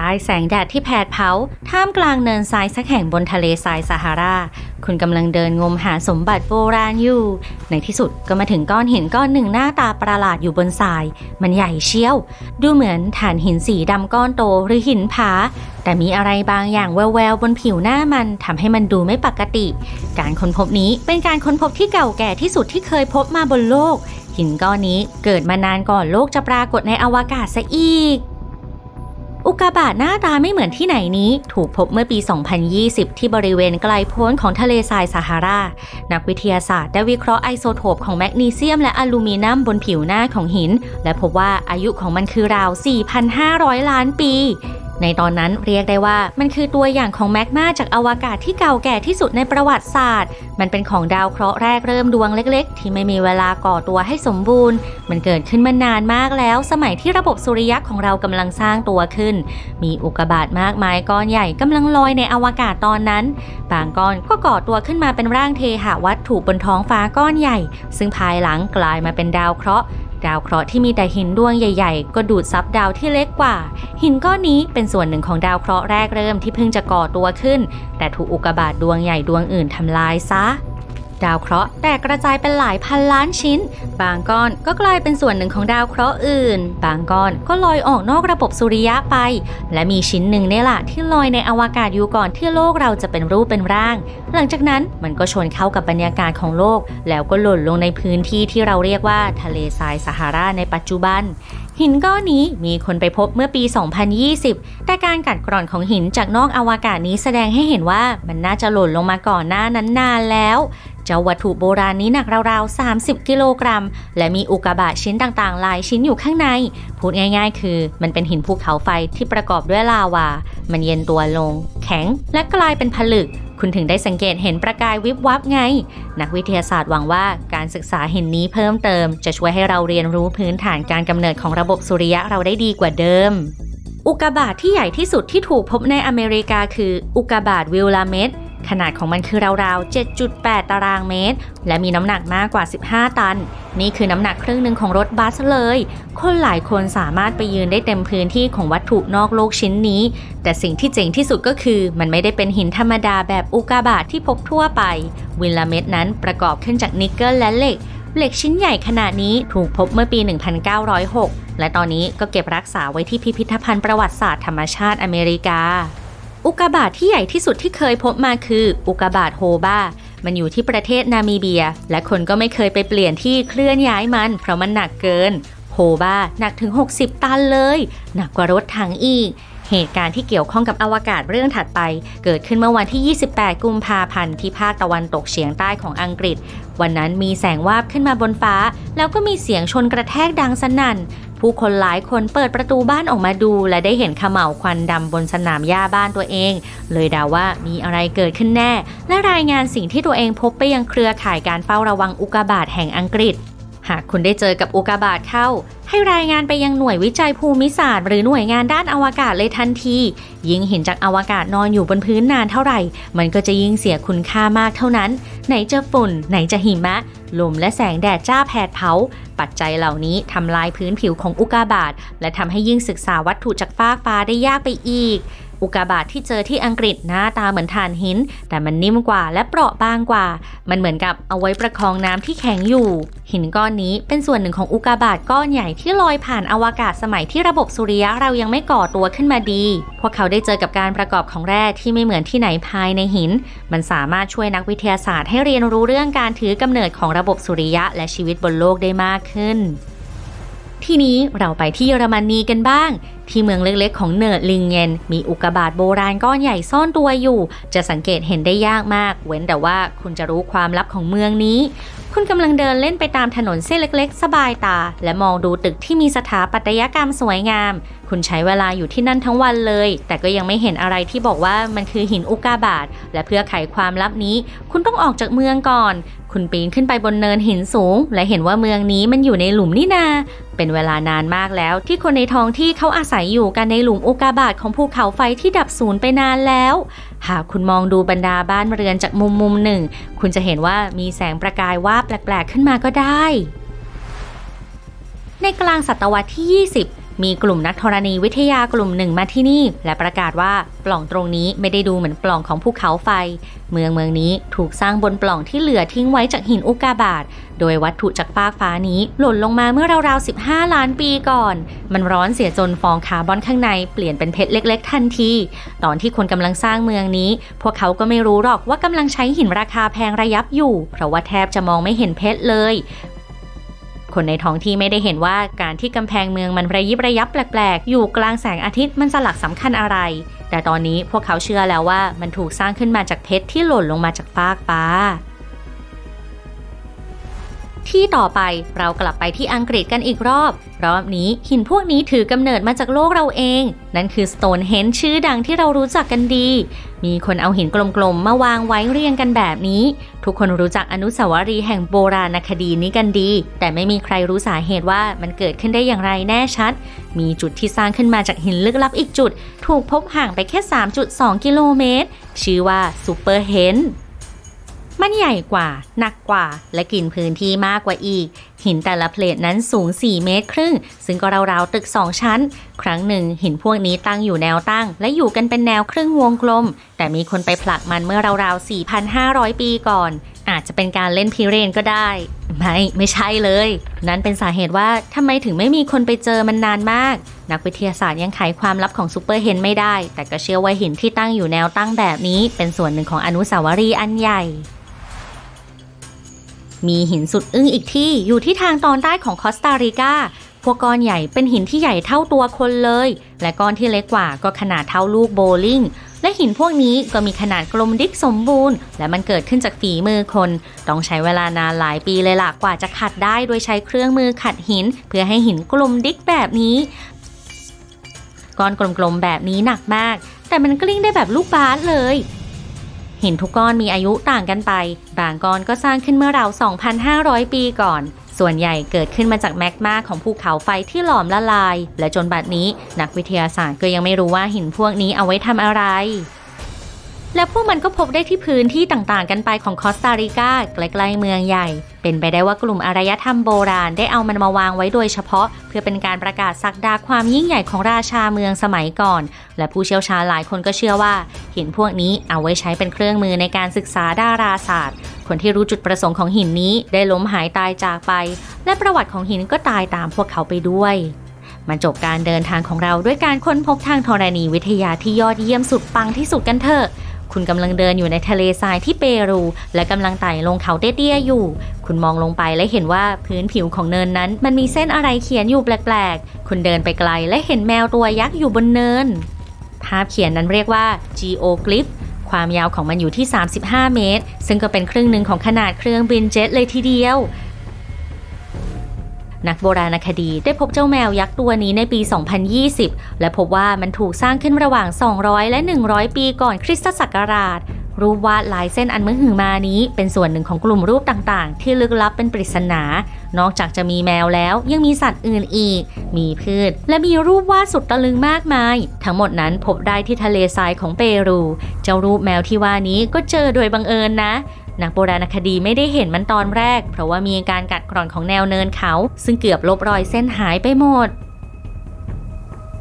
ใต้แสงแดดที่แผดเผา ท่ามกลางเนินทรายสักแห่งบนทะเลทรายซาฮารา คุณกำลังเดินงมหาสมบัติโบราณอยู่ ในที่สุดก็มาถึงก้อนหินก้อนหนึ่งหน้าตาประหลาดอยู่บนทราย มันใหญ่เชี่ยว ดูเหมือนฐานหินสีดำก้อนโตหรือหินผา แต่มีอะไรบางอย่างแววๆบนผิวหน้ามันทำให้มันดูไม่ปกติ การค้นพบนี้เป็นการค้นพบที่เก่าแก่ที่สุดที่เคยพบมาบนโลก หินก้อนนี้เกิดมานานก่อนโลกจะปรากฏในอวกาศซะอีก อุกกาบาตหน้าตาไม่เหมือนที่ไหนนี้ ถูกพบเมื่อปี 2020 ที่บริเวณไกลโพ้นของทะเลทรายซาฮารา นักวิทยาศาสตร์ได้วิเคราะห์ไอโซโทปของแมกนีเซียมและอลูมิเนียมบนผิวหน้าของหิน และพบว่าอายุของมันคือราว 4,500 ล้านปี ในตอนนั้นเรียกได้ว่ามันคือตัวอย่างของแมกมาจากอวกาศที่เก่าแก่ที่สุดในประวัติศาสตร์ มันเป็นของดาวเคราะห์แรกเริ่มดวงเล็กๆ ที่ไม่มีเวลาก่อตัวให้สมบูรณ์ มันเกิดขึ้นมานานมากแล้ว สมัยที่ระบบสุริยะของเรากำลังสร้างตัวขึ้น มีอุกกาบาตมากมายก้อนใหญ่กำลังลอยในอวกาศตอนนั้น บางก้อนก็ก่อตัวขึ้นมาเป็นร่างเทหะวัตถุบนท้องฟ้าก้อนใหญ่ ซึ่งภายหลังกลายมาเป็นดาวเคราะห์ ดาวเคราะห์ที่มีแต่หินดวงใหญ่ๆ ก็ดูดซับดาวที่เล็กกว่า หินก้อนนี้เป็นส่วนหนึ่งของดาวเคราะห์แรกเริ่มที่เพิ่งจะก่อตัวขึ้น แต่ถูกอุกกาบาตดวงใหญ่ดวงอื่นทำลายซะ ดาวเคราะห์แตกกระจายเป็นหลายพันล้านชิ้น บางก้อนก็กลายเป็นส่วนหนึ่งของดาวเคราะห์อื่น บางก้อนก็ลอยออกนอกระบบสุริยะไป และมีชิ้นหนึ่งเนี่ยแหละที่ลอยในอวกาศอยู่ก่อนที่โลกเราจะเป็นรูปเป็นร่าง หลังจากนั้นมันก็ชนเข้ากับบรรยากาศของโลก แล้วก็หล่นลงในพื้นที่ที่เราเรียกว่าทะเลทรายซาฮาราในปัจจุบันหินก้อนนี้มีคนไปพบเมื่อปี 2020 แต่การกัดกร่อนของหินจากนอกอวกาศนี้แสดงให้เห็นว่ามันน่าจะหล่นลงมาก่อนหน้านั้นนานแล้ว จ้าวัตถุโบราณนี้หนักราวๆ 30 กิโลกรัม และมีอุกกาบาตชิ้นต่างๆ หลายชิ้นอยู่ข้างใน พูดง่ายๆ คือ มันเป็นหินภูเขาไฟที่ประกอบด้วยลาวา มันเย็นตัวลง แข็ง และกลายเป็นผลึก คุณถึงได้สังเกตเห็นประกายวิบวับไง นักวิทยาศาสตร์หวังว่าการศึกษาหินนี้เพิ่มเติม จะช่วยให้เราเรียนรู้พื้นฐานการกำเนิดของระบบสุริยะเราได้ดีกว่าเดิม อุกกาบาตที่ใหญ่ที่สุดที่ถูกพบในอเมริกาคืออุกกาบาตวิลลาเมต ขนาดของมันคือราวๆ 7.8 ตารางเมตร และมีน้ำหนักมากกว่า 15 ตัน นี่คือน้ำหนักครึ่งหนึ่งของรถบัสเลย คนหลายคนสามารถไปยืนได้เต็มพื้นที่ของวัตถุนอกโลกชิ้นนี้ แต่สิ่งที่เจ๋งที่สุดก็คือมันไม่ได้เป็นหินธรรมดาแบบอุกาบาตที่พบทั่วไป วิลลาเมตนั้นประกอบขึ้นจากนิกเกิลและเหล็กเหล็กชิ้นใหญ่ขนาดนี้ถูกพบเมื่อปี 1906 และตอนนี้ก็เก็บรักษาไว้ที่พิพิธภัณฑ์ประวัติศาสตร์ธรรมชาติอเมริกา อุกกาบาตที่ใหญ่ที่สุดที่เคยพบมาคืออุกกาบาตโฮบา มันอยู่ที่ประเทศนามิเบีย และคนก็ไม่เคยไปเปลี่ยนที่เคลื่อนย้ายมัน เพราะมันหนักเกิน โฮบาหนักถึง 60 ตันเลย หนักกว่ารถถังอีก เหตุการณ์ที่เกี่ยวข้องกับอวกาศเรื่องถัดไป เกิดขึ้นเมื่อวันที่ 28 กุมภาพันธ์ที่ภาคตะวันตกเฉียงใต้ของอังกฤษ วันนั้นมีแสงวาบขึ้นมาบนฟ้า แล้วก็มีเสียงชนกระแทกดังสนั่น ผู้คนหลายคนเปิดประตูบ้านออกมาดู และได้เห็นขม่าวควันดำบนสนามหญ้าบ้านตัวเอง เลยเดาว่ามีอะไรเกิดขึ้นแน่ และรายงานสิ่งที่ตัวเองพบไปยังเครือข่ายการเฝ้าระวังอุกกาบาตแห่งอังกฤษ หากคุณได้เจอกับอุกาบาตเข้า ให้รายงานไปยังหน่วยวิจัยภูมิศาสตร์ หรือหน่วยงานด้านอวกาศเลยทันที ยิ่งเห็นจากอวกาศนอนอยู่บนพื้นนานเท่าไหร่ มันก็จะยิ่งเสียคุณค่ามากเท่านั้น ไหนจะฝุ่น ไหนจะหิมะ ลมและแสงแดดจ้าแผดเผา ปัจจัยเหล่านี้ทำลายพื้นผิวของอุกกาบาตและทำให้ยิ่งศึกษาวัตถุจากฟากฟ้าได้ยากไปอีก อุกกาบาตที่เจอที่อังกฤษหน้าตาเหมือนถ่านหิน แต่มันนิ่มกว่าและเปราะบางกว่า มันเหมือนกับเอาไว้ประคองน้ำที่แข็งอยู่ หินก้อนนี้เป็นส่วนหนึ่งของอุกกาบาตก้อนใหญ่ที่ลอยผ่านอวกาศสมัยที่ระบบสุริยะเรายังไม่ก่อตัวขึ้นมาดี พวกเขาได้เจอกับการประกอบของแร่ที่ไม่เหมือนที่ไหนภายในหิน มันสามารถช่วยนักวิทยาศาสตร์ให้เรียนรู้เรื่องการถือกำเนิดของระบบสุริยะและชีวิตบนโลกได้มากขึ้น ทีนี้เราไปที่เยอรมนีกันบ้าง ที่เมืองเล็กๆ ของเนิร์ดลิงเงนมีอุกกาบาตโบราณก้อนใหญ่ซ่อนตัวอยู่ จะสังเกตเห็นได้ยากมาก เว้นแต่ว่าคุณจะรู้ความลับของเมืองนี้ คุณกำลังเดินเล่นไปตามถนนเส้นเล็กๆ สบายตา และมองดูตึกที่มีสถาปัตยกรรมสวยงาม คุณใช้เวลาอยู่ที่นั่นทั้งวันเลย แต่ก็ยังไม่เห็นอะไรที่บอกว่ามันคือหินอุกาบาต และเพื่อไขความลับนี้ คุณต้องออกจากเมืองก่อน คุณปีนขึ้นไปบนเนินหินสูง และเห็นว่าเมืองนี้มันอยู่ในหลุมนี่นา เป็นเวลานานมากแล้วที่คนในท้องที่เขาอาศัยอยู่กันในหลุมอุกาบาตของภูเขาไฟที่ดับสูญไปนานแล้ว หากคุณมองดูบรรดาบ้านเรือนจากมุมมุมหนึ่ง คุณจะเห็นว่ามีแสงประกายวาบแปลกๆขึ้นมาก็ได้ในกลางศตวรรษที่ 20 มีกลุ่มนักธรณีวิทยากลุ่มหนึ่งมาที่นี่ และประกาศว่าปล่องตรงนี้ไม่ได้ดูเหมือนปล่องของภูเขาไฟ เมืองเมืองนี้ถูกสร้างบนปล่องที่เหลือทิ้งไว้จากหินอุกาบาตโดยวัตถุจากฟากฟ้านี้หล่นลงมาเมื่อราวๆ 15 ล้านปีก่อน มันร้อนเสียจนฟองคาร์บอนข้างในเปลี่ยนเป็นเพชรเล็ก ๆ ทันที ตอนที่คนกำลังสร้างเมืองนี้ พวกเขาก็ไม่รู้หรอกว่ากำลังใช้หินราคาแพงระยับอยู่ เพราะว่าแทบจะมองไม่เห็นเพชรเลย คนในท้องที่ไม่ได้เห็นว่าการที่กำแพงเมืองมันระยิบระยับแปลกๆ อยู่กลางแสงอาทิตย์มันสลักสำคัญอะไร แต่ตอนนี้พวกเขาเชื่อแล้วว่ามันถูกสร้างขึ้นมาจากเพชรที่หล่นลงมาจากฟากฟ้า ที่ต่อไปเรากลับไปที่อังกฤษกันอีกรอบ รอบนี้หินพวกนี้ถือกำเนิดมาจากโลกเราเอง นั่นคือ Stonehenge ชื่อดังที่เรารู้จักกันดี มีคนเอาหินกลมๆมาวางไว้เรียงกันแบบนี้ ทุกคนรู้จักอนุสาวรีย์แห่งโบราณคดีนี้กันดี แต่ไม่มีใครรู้สาเหตุว่ามันเกิดขึ้นได้อย่างไรแน่ชัด มีจุดที่สร้างขึ้นมาจากหินลึกลับอีกจุด ถูกพบห่างไปแค่ 3.2 กิโลเมตร ชื่อว่าซูเปอร์เฮน มันใหญ่กว่า หนักกว่า และกินพื้นที่มากกว่าอีก หินแต่ละเพลทนั้นสูง 4 เมตรครึ่ง ซึ่งก็ราวๆตึก 2 ชั้น ครั้งหนึ่งหินพวกนี้ตั้งอยู่แนวตั้ง และอยู่กันเป็นแนวครึ่งวงกลม แต่มีคนไปผลักมันเมื่อราวๆ 4,500 ปีก่อน อาจจะเป็นการเล่นพิเรนก็ได้ ไม่ ไม่ใช่เลย นั่นเป็นสาเหตุว่าทำไมถึงไม่มีคนไปเจอมันนานมาก นักวิทยาศาสตร์ยังไขความลับของซูเปอร์เฮนไม่ได้ แต่ก็เชื่อว่าหินที่ตั้งอยู่แนวตั้งแบบนี้ เป็นส่วนหนึ่งของอนุสาวรีย์อันใหญ่ มีหินสุดอึ้งอีกที่อยู่ที่ทางตอนใต้ของคอสตาริกาพวกก้อนใหญ่เป็นหินที่ใหญ่เท่าตัวคนเลย และก้อนที่เล็กกว่าก็ขนาดเท่าลูกโบลิ่ง และหินพวกนี้ก็มีขนาดกลมดิกสมบูรณ์ และมันเกิดขึ้นจากฝีมือคน ต้องใช้เวลานานหลายปีเลยล่ะกว่าจะขัดได้โดยใช้เครื่องมือขัดหิน เพื่อให้หินกลมดิกแบบนี้ ก้อนกลมๆแบบนี้หนักมาก แต่มันกลิ้งได้แบบลูกบาสเลย หินทุกก้อนมีอายุต่างกันไป บางก้อนก็สร้างขึ้นเมื่อราว 2,500 ปีก่อน ส่วนใหญ่เกิดขึ้นมาจากแมกมาของภูเขาไฟที่หลอมละลาย และจนบัดนี้นักวิทยาศาสตร์ก็ยังไม่รู้ว่าหินพวกนี้เอาไว้ทำอะไร และพวกมันก็พบได้ที่พื้นที่ต่างๆ กันไปของคอสตาริกาใกล้ๆเมืองใหญ่ เป็นไปได้ว่ากลุ่มอารยธรรมโบราณได้เอามันมาวางไว้โดยเฉพาะ เพื่อเป็นการประกาศสักดาความยิ่งใหญ่ของราชาเมืองสมัยก่อน และผู้เชี่ยวชาญหลายคนก็เชื่อว่า หินพวกนี้เอาไว้ใช้เป็นเครื่องมือในการศึกษาดาราศาสตร์ คนที่รู้จุดประสงค์ของหินนี้ได้ล้มหายตายจากไป และประวัติของหินก็ตายตามพวกเขาไปด้วยมาจบการเดินทางของเราด้วยการค้นพบทางธรณีวิทยาที่ยอดเยี่ยมสุดปังที่สุดกันเถอะ คุณกำลังเดินอยู่ในทะเลทรายที่เปรู และกำลังไต่ลงเขาเตี้ยๆอยู่ คุณมองลงไปและเห็นว่าพื้นผิวของเนินนั้น มันมีเส้นอะไรเขียนอยู่แปลกๆ คุณเดินไปไกลและเห็นแมวตัวยักษ์อยู่บนเนิน ภาพเขียนนั้นเรียกว่า geoglyph ความยาวของมันอยู่ที่ 35 เมตร ซึ่งก็เป็นครึ่งหนึ่งของขนาดเครื่องบินเจ็ตเลยทีเดียว นักโบราณคดีได้พบเจ้าแมวยักษ์ตัวนี้ในปี 2020 และพบว่ามันถูกสร้างขึ้นระหว่าง 200 และ 100 ปีก่อนคริสตศักราช รูปวาดลายเส้นอันมหึมานี้เป็นส่วนหนึ่งของกลุ่มรูปต่างๆ ที่ลึกลับเป็นปริศนา นอกจากจะมีแมวแล้วยังมีสัตว์อื่นอีก มีพืช และมีรูปวาดสุดตะลึงมากมาย ทั้งหมดนั้นพบได้ที่ทะเลทรายของเปรู เจ้ารูปแมวที่ว่านี้ก็เจอโดยบังเอิญนะ นักโบราณคดีไม่ได้เห็นมันตอนแรก เพราะว่ามีการกัดกร่อนของแนวเนินเขา ซึ่งเกือบลบรอยเส้นหายไปหมด